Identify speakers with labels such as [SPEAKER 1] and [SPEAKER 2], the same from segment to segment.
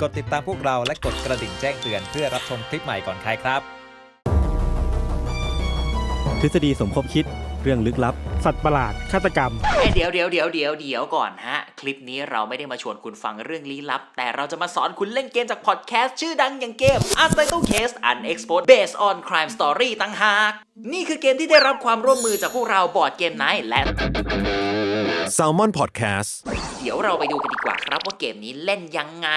[SPEAKER 1] กดติดตามพวกเราและกดกระดิ่งแจ้งเตือนเพื่อรับชมคลิปใหม่ก่อนใครครับ
[SPEAKER 2] ทฤษฎีสมคบคิดเรื่องลึกลับ
[SPEAKER 3] สัตว์ประหลาดฆาตกรรม
[SPEAKER 4] เอ้ยเดี๋ยวเดี๋ยวเดี๋ยวเดี๋ยวเดี๋ยวก่อนฮะ คลิปนี้เราไม่ได้มาชวนคุณฟังเรื่องลี้ลับ แต่เราจะมาสอนคุณเล่นเกมจากพอดแคสต์ชื่อดังอย่างเกม Untitled Case Unexposed Based on Crime Story ตั้งหาก นี่คือเกมที่ได้รับความร่วมมือจากพวกเราบอร์ดเกมไนท์และ
[SPEAKER 5] s a l m o n PODCAST
[SPEAKER 4] เดี๋ยวเราไปดูกันดีกว่าครับว่าเกมนี้เล่นยังไง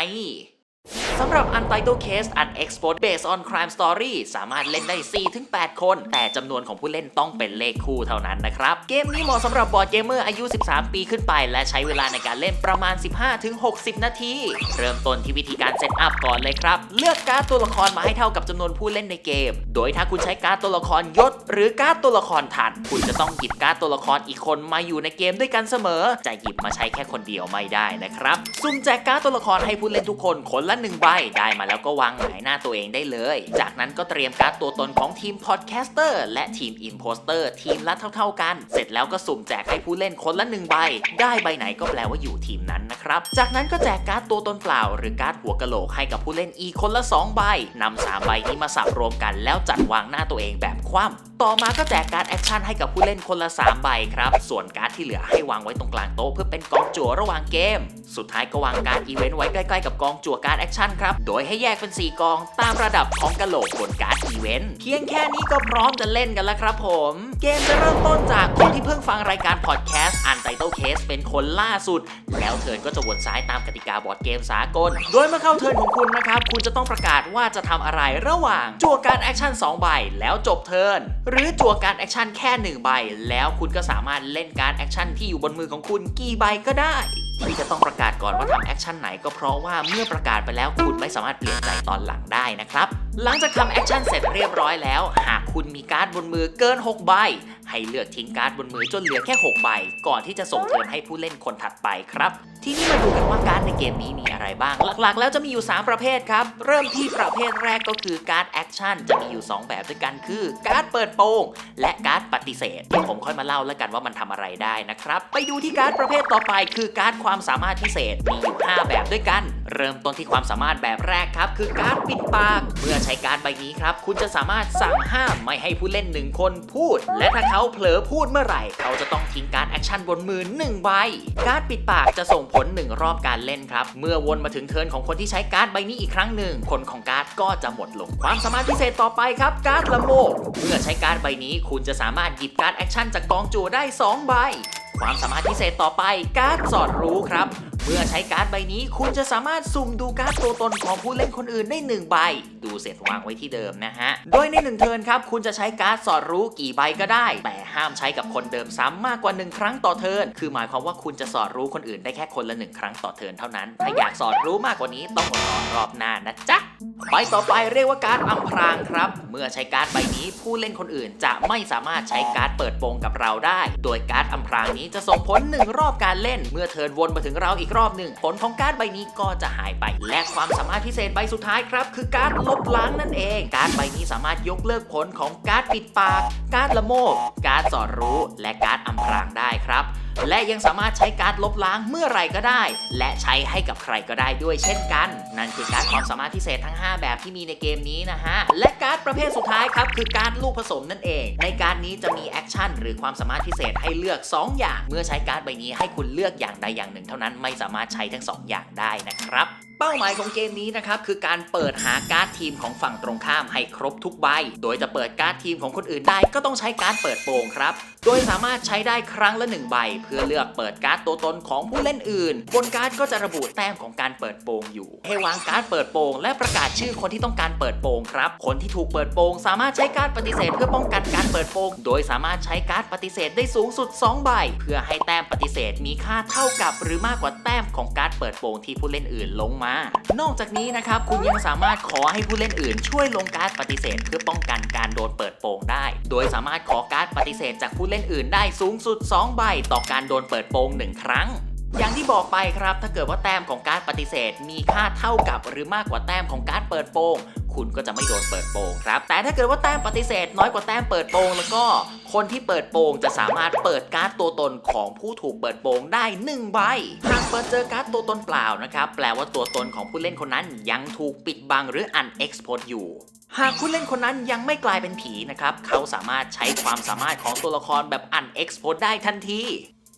[SPEAKER 4] สำหรับ Untitled Case Unexposed Based on Crime Story สามารถเล่นได้ 4-8 คน แต่จำนวนของผู้เล่นต้องเป็นเลขคู่เท่านั้นนะครับ เกมนี้เหมาะสำหรับบอร์ดเกมเมอร์อายุ 13 ปีขึ้นไป และใช้เวลาในการเล่นประมาณ 15-60 นาที เริ่มต้นที่วิธีการเซตอัพก่อนเลยครับ เลือกการ์ดตัวละครมาให้เท่ากับจำนวนผู้เล่นในเกม โดยถ้าคุณใช้การ์ดตัวละครยศ หรือการ์ดตัวละครทัน คุณจะต้องหยิบการ์ดตัวละครอีกคนมาอยู่ในเกมด้วยกันเสมอ จะหยิบมาใช้แค่คนเดียวไม่ได้นะครับ ซุ่มแจกการ์ดตัวละครให้ผู้เล่นทุกคนคนละหนึ่งใบได้มาแล้วก็วางหงายหน้าตัวเองได้เลย จากนั้นก็เตรียมการ์ดตัวตนของทีมพอดแคสเตอร์และทีมอินโพสเตอร์ทีมละเท่า ๆกัน เสร็จแล้วก็สุ่มแจกให้ผู้เล่นคนละหนึ่งใบ ได้ใบไหนก็แปลว่าอยู่ทีมนั้นนะครับ จากนั้นก็แจกการ์ดตัวตนเปล่า หรือการ์ดหัวกะโหลกให้กับผู้เล่นอีกคนละ 2 ใบนำสามใบนี้มาสับรวมกัน แล้วจัดวางหน้าตัวเองแบบคว่ำ ต่อมาก็แจกการ์ดแอคชั่นให้กับผู้เล่นคนละ 3 ใบครับ ส่วนการ์ดที่เหลือให้วางไว้ตรงกลางโต๊ะเพื่อเป็นกองจั่วระหว่างเกม สุดท้ายก็วางการ์ดอีเวนต์ไว้ใกล้ๆกับกองจั่วการ์ดแอคชั่นครับ โดยให้แยกเป็น 4 กองตามระดับของกะโหลกบนการ์ดอีเวนต์ เพียงแค่นี้ก็พร้อมจะเล่นกันแล้วครับผม เกมจะเริ่มต้นจากคนที่เพิ่งฟังรายการพอดแคสต์ Untitled Case เป็นคนล่าสุด แล้วเทิร์นก็จะวนซ้ายตามกติกาบอร์ดเกมสากล โดยเมื่อเข้าเทิร์นของคุณนะครับ คุณจะต้องประกาศว่าจะทำอะไรระหว่างจั่วการแอคชั่น2ใบแล้วจบเทินหรือจั่วการแอคชั่นแค่1ใบ แล้วคุณก็สามารถเล่นการแอคชั่นที่อยู่บนมือของคุณกี่ใบก็ได้ที่จะต้องประกาศก่อนว่าทำแอคชั่นไหนก็เพราะว่าเมื่อประกาศไปแล้วคุณไม่สามารถเปลี่ยนใจตอนหลังได้นะครับ หลังจากทำแอคชั่นเสร็จเรียบร้อยแล้ว หากคุณมีการ์ดบนมือเกิน 6 ใบ ให้เลือกทิ้งการ์ดบนมือจนเหลือแค่ 6 ใบ ก่อนที่จะส่งเทิร์นให้ผู้เล่นคนถัดไปครับ ทีนี้มาดูกันว่าการ์ดในเกมนี้มีอะไรบ้าง หลักๆ แล้วจะมีอยู่ 3 ประเภทครับ เริ่มที่ประเภทแรกก็คือการ์ดแอคชั่นจะมีอยู่ 2 แบบด้วยกันคือ การ์ดเปิดโปงและการ์ดปฏิเสธเดี๋ยวผมค่อยมาเล่าแล้วกันว่ามันทำอะไรได้นะครับ ไปดูที่การ์ดประเภทต่อไป คือการ์ดความสามารถพิเศษมีอยู่ 5 แบบด้วยกัน เริ่มต้นที่ความสามารถแบบแรกครับ คือการปิดปาก เมื่อใช้การใบนี้ครับ คุณจะสามารถสั่งห้ามไม่ให้ผู้เล่นหนึ่งคนพูด และถ้าเขาเผลอพูดเมื่อไหร่ เขาจะต้องทิ้งการแอคชั่นบนมือ1ใบ การปิดปากจะส่งผล1รอบการเล่นครับ เมื่อวนมาถึงเทิร์นของคนที่ใช้การใบนี้อีกครั้งหนึ่งผลของการก็จะหมดลง ความสามารถพิเศษต่อไปครับ การละโมบเมื่อใช้การใบนี้ คุณจะสามารถหยิบการแอคชั่นจากกองจั่วได้ 2 ใบความสามารถพิเศษต่อไปการสอดรู้ครับ เมื่อใช้การ์ดใบนี้ คุณจะสามารถสุ่มดูการ์ดตัวตนของผู้เล่นคนอื่นได้ 1 ใบ ดูเสร็จวางไว้ที่เดิมนะฮะ โดยใน1เทิร์นครับ คุณจะใช้การ์ดสอดรู้กี่ใบก็ได้ แต่ห้ามใช้กับคนเดิมซ้ำมากกว่า 1 ครั้งต่อเทิร์นคือหมายความว่าคุณจะสอดรู้คนอื่นได้แค่คนละ 1 ครั้งต่อเทิร์นเท่านั้น ถ้าอยากสอดรู้มากกว่านี้ต้องรอรอบหน้านะจ๊ะใบต่อไปเรียกว่าการ์ดอำพรางครับ เมื่อใช้การ์ดใบนี้ผู้เล่นคนอื่นจะไม่สามารถใช้การ์ดเปิดโปงกับเราได้ โดยการ์ดอำพรางนี้จะส่งผลหนึ่งรอบการเล่น เมื่อเทินวนมาถึงเราอีกรอบหนึ่งผลของการ์ดใบนี้ก็จะหายไป และความสามารถพิเศษใบสุดท้ายครับ คือการ์ดลบล้างนั่นเอง การ์ดใบนี้สามารถยกเลิกผลของการ์ดปิดปาก การ์ดละโมบการ์ดสอดรู้ และการ์ดอำพรางได้ครับ และยังสามารถใช้การ์ดลบล้างเมื่อไรก็ได้ และใช้ให้กับใครก็ได้ด้วยเช่นกัน นั่นคือการ์ดความสามารถพิเศษทั้ง 5 แบบที่มีในเกมนี้นะฮะ และการ์ดประเภทสุดท้ายครับคือการ์ดลูกผสมนั่นเอง ในการ์ดนี้จะมีแอคชั่นหรือความสามารถพิเศษให้เลือก 2 อย่าง เมื่อใช้การ์ดใบนี้ให้คุณเลือกอย่างใดอย่างหนึ่ง เท่านั้นไม่สามารถใช้ทั้ง 2 อย่างได้นะครับ เป้าหมายของเกมนี้นะครับคือการเปิดหาการ์ดทีมของฝั่งตรงข้ามให้ครบทุกใบ โดยจะเปิดการ์ดทีมของคนอื่นได้ก็ต้องใช้การ์ดเปิดโปงครับ โดยสามารถใช้ได้ครั้งละ 1 ใบ เพื่อเลือกเปิดการ์ดตัวตนของผู้เล่นอื่น บนการ์ดก็จะระบุแต้มของการเปิดโปงอยู่ ให้วางการ์ดเปิดโปงและประกาศชื่อคนที่ต้องการเปิดโปงครับ คนที่ถูกเปิดโปงสามารถใช้การ์ดปฏิเสธเพื่อป้องกันการเปิดโปงโดยสามารถใช้การ์ดปฏิเสธได้สูงสุด 2 ใบ เพื่อให้แต้มปฏิเสธมีค่าเท่ากับ หรือมากกว่าแต้มของการ์ดเปิดโปงที่ผู้เล่นอื่นลงมานอกจากนี้นะครับคุณยังสามารถขอให้ผู้เล่นอื่น ช่วยลงการ์ดปฏิเสธ เพื่อป้องกันการโดนเปิดโปงได้ โดยสามารถขอการ์ดปฏิเสธจากผู้เล่นอื่นได้สูงสุด 2 ใบ ต่อการโดนเปิดโปง 1 ครั้งอย่างที่บอกไปครับ ถ้าเกิดว่าแต้มของการ์ดปฏิเสธ มีค่าเท่ากับหรือมากกว่าแต้มของการ์ดเปิดโปง คุณก็จะไม่โดนเปิดโปงครับ แต่ถ้าเกิดว่าแต้มปฏิเสธ น้อยกว่าแต้มเปิดโปงแล้วก็ คนที่เปิดโปงจะสามารถเปิดการ์ดตัวตนของผู้ถูกเปิดโปงได้1ใบ หากเปิดเจอการ์ดตัวตนเปล่านะครับ แปลว่าตัวตนของผู้เล่นคนนั้นยังถูกปิดบังหรืออันเอ็กซ์พอยู่หากผู้เล่นคนนั้นยังไม่กลายเป็นผีนะครับ เขาสามารถใช้ความสามารถของตัวละครแบบ unexpose ได้ทันที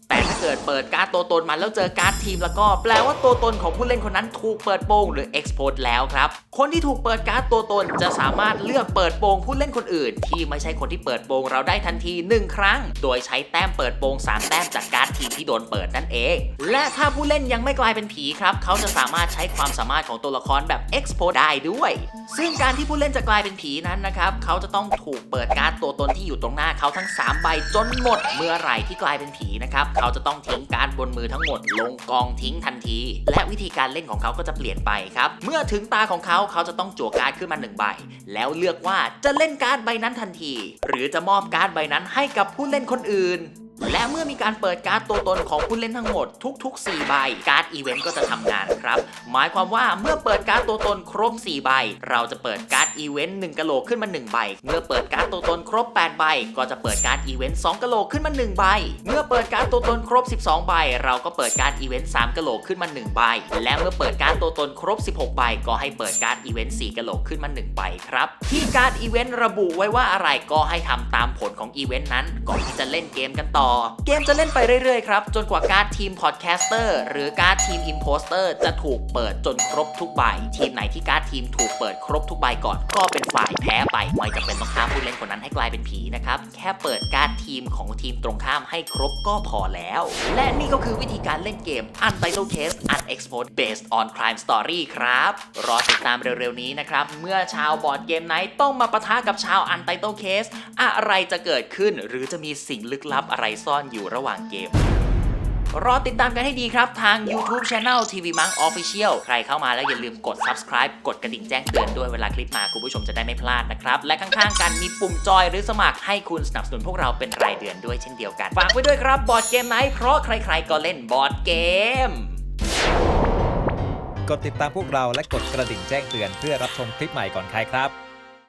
[SPEAKER 4] แต่ถ้าเกิดเปิดการ์ดตัวตนมาแล้วเจอการ์ดทีมแล้วก็แปลว่าตัวตนของผู้เล่นคนนั้นถูกเปิดโปงหรือ expose แล้วครับ คนที่ถูกเปิดการ์ดตัวตนจะสามารถเลือกเปิดโปงผู้เล่นคนอื่น ที่ไม่ใช่คนที่เปิดโปงเราได้ทันที 1 ครั้ง โดยใช้แต้มเปิดโปง3แต้มจากการ์ดทีมที่โดนเปิดนั่นเอง และถ้าผู้เล่นยังไม่กลายเป็นผีครับเขาจะสามารถใช้ความสามารถของตัวละครแบบ expose ได้ด้วย ซึ่งการที่ผู้เล่นจะกลายเป็นผีนั้นนะครับเขาจะต้องถูกเปิดการ์ดตัวตนที่อยู่ตรงหน้าเขาทั้ง 3 ใบจนหมดเมื่อไหร่ที่กลายเป็นผีนะครับเขาจะต้องทิ้งการ์ดบนมือทั้งหมด ลงกองทิ้งทันที และวิธีการเล่นของเขาก็จะเปลี่ยนไปครับ เมื่อถึงตาของเขาเขาจะต้องจั่วการ์ดขึ้นมาหนึ่งใบ แล้วเลือกว่าจะเล่นการ์ดใบนั้นทันที หรือจะมอบการ์ดใบนั้นให้กับผู้เล่นคนอื่น และเมื่อมีการเปิดการ์ดตัวตนของผู้เล่นทั้งหมดทุก ๆ 4 ใบ การ์ดอีเวนต์ก็จะทำงานครับ หมายความว่าเมื่อเปิดการ์ดตัวตนครบ 4 ใบ เราจะเปิดการ์ดอีเวนต์1กะโหลกขึ้นมา 1 ใบ เมื่อเปิดการ์ดตัวตนครบ 8 ใบ ก็จะเปิดการ์ดอีเวนต์2กะโหลกขึ้นมา 1 ใบ เมื่อเปิดการ์ดตัวตนครบ 12 ใบ เราก็เปิดการ์ดอีเวนต์3กะโหลกขึ้นมา 1 ใบ และเมื่อเปิดการ์ดตัวตนครบ 16 ใบ ก็ให้เปิดการ์ดอีเวนต์4กะโหลกขึ้นมา 1 ใบครับ ที่การ์ดอีเวนต์ระบุไว้ว่าอะไรก็ให้ทำตามผลของอีเวนต์นั้นก่อนที่จะเล่นเกมกันต่อเกมจะเล่นไปเรื่อยๆครับ จนกว่าการ์ดทีมพอดแคสเตอร์หรือการ์ดทีมอิมโพสเตอร์จะถูกเปิดจนครบทุกใบ ทีมไหนที่การ์ดทีมถูกเปิดครบทุกใบก่อน ก็เป็นฝ่ายแพ้ไปไม่จำเป็นต้องฆ่าผู้เล่นคนนั้นให้กลายเป็นผีนะครับแค่เปิดการ์ดทีมของทีมตรงข้ามให้ครบก็พอแล้ว และนี่ก็คือวิธีการเล่นเกม Untitled Case Unexposed Based on Crime Story ครับ รอติดตามเร็วๆนี้นะครับ เมื่อชาวบอร์ดเกมไนท์ต้องมาปะทะกับชาว Untitled Case อะไรจะเกิดขึ้นหรือจะมีสิ่งลึกลับอะไรซ่อนอยู่ระหว่างเกม รอติดตามกันให้ดีครับทาง YouTube Channel TV Monk Official ใครเข้ามาแล้วอย่าลืมกด subscribe กดกระดิ่งแจ้งเตือนด้วยเวลาคลิปมาคุณผู้ชมจะได้ไม่พลาดนะครับ และข้างๆกันมีปุ่มจอยหรือสมัครให้คุณสนับสนุนพวกเราเป็นรายเดือนด้วยเช่นเดียวกันฝากไว้ด้วยครับบอร์ดเกมไนเพราะใคร ๆ ก็เล่นบอร์ดเกม
[SPEAKER 1] กดติดตามพวกเราและกดกระดิ่งแจ้งเตือนเพื่อรับชมคลิปใหม่ก่อนใครครับ